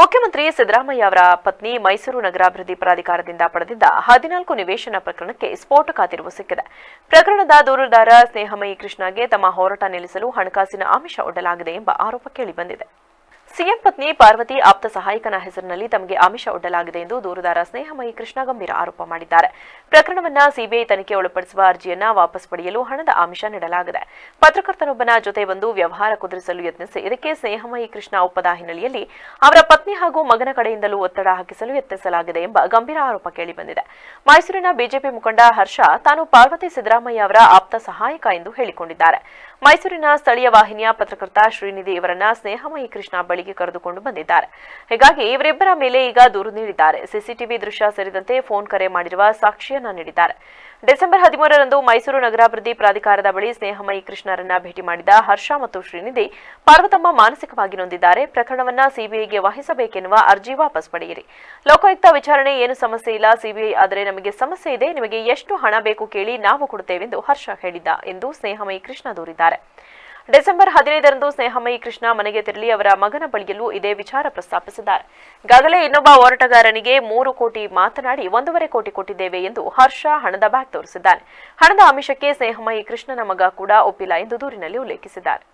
ಮುಖ್ಯಮಂತ್ರಿ ಸಿದ್ದರಾಮಯ್ಯ ಅವರ ಪತ್ನಿ ಮೈಸೂರು ನಗರಾಭಿವೃದ್ಧಿ ಪ್ರಾಧಿಕಾರದಿಂದ ಪಡೆದಿದ್ದ ಹದಿನಾಲ್ಕು ನಿವೇಶನ ಪ್ರಕರಣಕ್ಕೆ ಸ್ಫೋಟಕ ತಿರುವು ಸಿಕ್ಕಿದೆ. ಪ್ರಕರಣದ ದೂರುದಾರ ಸ್ನೇಹಮಯಿ ಕೃಷ್ಣಗೆ ತಮ್ಮ ಹೋರಾಟ ನಿಲ್ಲಿಸಲು ಹಣಕಾಸಿನ ಆಮಿಷ ಒಡ್ಡಲಾಗಿದೆ ಎಂಬ ಆರೋಪ ಕೇಳಿಬಂದಿದೆ. ಸಿಎಂ ಪತ್ನಿ ಪಾರ್ವತಿ ಆಪ್ತ ಸಹಾಯಕನ ಹೆಸರಿನಲ್ಲಿ ತಮಗೆ ಆಮಿಷ ಒಡ್ಡಲಾಗಿದೆ ಎಂದು ದೂರುದಾರ ಸ್ನೇಹಮಯಿ ಕೃಷ್ಣ ಗಂಭೀರ ಆರೋಪ ಮಾಡಿದ್ದಾರೆ. ಪ್ರಕರಣವನ್ನ ಸಿಬಿಐ ತನಿಖೆ ಒಳಪಡಿಸುವ ಅರ್ಜಿಯನ್ನ ವಾಪಸ್ ಪಡೆಯಲು ಹಣದ ಆಮಿಷ ನೀಡಲಾಗಿದೆ. ಪತ್ರಕರ್ತನೊಬ್ಬನ ಜೊತೆ ಬಂದು ವ್ಯವಹಾರ ಕುದುರಿಸಲು ಯತ್ನಿಸಿ ಇದಕ್ಕೆ ಸ್ನೇಹಮಯಿ ಕೃಷ್ಣ ಒಪ್ಪದ ಹಿನ್ನೆಲೆಯಲ್ಲಿ ಅವರ ಪತ್ನಿ ಹಾಗೂ ಮಗನ ಕಡೆಯಿಂದಲೂ ಒತ್ತಡ ಹಾಕಿಸಲು ಯತ್ನಿಸಲಾಗಿದೆ ಎಂಬ ಗಂಭೀರ ಆರೋಪ ಕೇಳಿಬಂದಿದೆ. ಮೈಸೂರಿನ ಬಿಜೆಪಿ ಮುಖಂಡ ಹರ್ಷ ತಾನು ಪಾರ್ವತಿ ಸಿದ್ದರಾಮಯ್ಯ ಅವರ ಆಪ್ತ ಸಹಾಯಕ ಎಂದು ಹೇಳಿಕೊಂಡಿದ್ದಾರೆ. ಮೈಸೂರಿನ ಸ್ಥಳೀಯ ವಾಹಿನಿಯ ಪತ್ರಕರ್ತ ಶ್ರೀನಿಧಿ ಇವರನ್ನ ಸ್ನೇಹಮಯಿ ಕೃಷ್ಣ ಬಳಿಗೆ ಕರೆದುಕೊಂಡು ಬಂದಿದ್ದಾರೆ. ಹೀಗಾಗಿ ಇವರಿಬ್ಬರ ಮೇಲೆ ಈಗ ದೂರು ನೀಡಿದ್ದಾರೆ. ಸಿಸಿಟಿವಿ ದೃಶ್ಯ ಸೇರಿದಂತೆ ಫೋನ್ ಕರೆ ಮಾಡಿರುವ ಸಾಕ್ಷಿಯನ್ನ ನೀಡಿದ್ದಾರೆ. ಡಿಸೆಂಬರ್ ಹದಿಮೂರರಂದು ಮೈಸೂರು ನಗರಾಭಿವೃದ್ಧಿ ಪ್ರಾಧಿಕಾರದ ಬಳಿ ಸ್ನೇಹಮಯಿ ಕೃಷ್ಣರನ್ನ ಭೇಟಿ ಮಾಡಿದ ಹರ್ಷ ಮತ್ತು ಶ್ರೀನಿಧಿ ಪಾರ್ವತಮ್ಮ ಮಾನಸಿಕವಾಗಿ ನೊಂದಿದ್ದಾರೆ. ಪ್ರಕರಣವನ್ನ ಸಿಬಿಐಗೆ ವಹಿಸಬೇಕೆನ್ನುವ ಅರ್ಜಿ ವಾಪಸ್ ಪಡೆಯಿರಿ. ಲೋಕಾಯುಕ್ತ ವಿಚಾರಣೆ ಏನು ಸಮಸ್ಯೆ ಇಲ್ಲ. ಸಿಬಿಐ ಆದರೆ ನಮಗೆ ಸಮಸ್ಯೆ ಇದೆ. ನಿಮಗೆ ಎಷ್ಟು ಹಣ ಬೇಕು ಕೇಳಿ ನಾವು ಕೊಡುತ್ತೇವೆಂದು ಹರ್ಷ ಹೇಳಿದ್ದ ಎಂದು ಸ್ನೇಹಮಯಿ ಕೃಷ್ಣ ದೂರಿದ್ದಾರೆ. ಡಿಸೆಂಬರ್ ಹದಿನೈದರಂದು ಸ್ನೇಹಮಯಿ ಕೃಷ್ಣ ಮನೆಗೆ ತೆರಳಿ ಅವರ ಮಗನ ಬಳಿಯಲ್ಲೂ ಇದೇ ವಿಚಾರ ಪ್ರಸ್ತಾಪಿಸಿದ್ದಾರೆ. ಈಗಾಗಲೇ ಇನ್ನೊಬ್ಬ ಹೋರಾಟಗಾರನಿಗೆ ಮೂರು ಕೋಟಿ ಮಾತನಾಡಿ ಒಂದೂವರೆ ಕೋಟಿ ಕೊಟ್ಟಿದ್ದೇವೆ ಎಂದು ಹರ್ಷ ಹಣದ ಬ್ಯಾಗ್ ತೋರಿಸಿದ್ದಾನೆ. ಹಣದ ಆಮಿಷಕ್ಕೆ ಸ್ನೇಹಮಯಿ ಕೃಷ್ಣನ ಮಗ ಕೂಡ ಒಪ್ಪಿಲ್ಲ ಎಂದು ದೂರಿನಲ್ಲಿ ಉಲ್ಲೇಖಿಸಿದ್ದಾರೆ.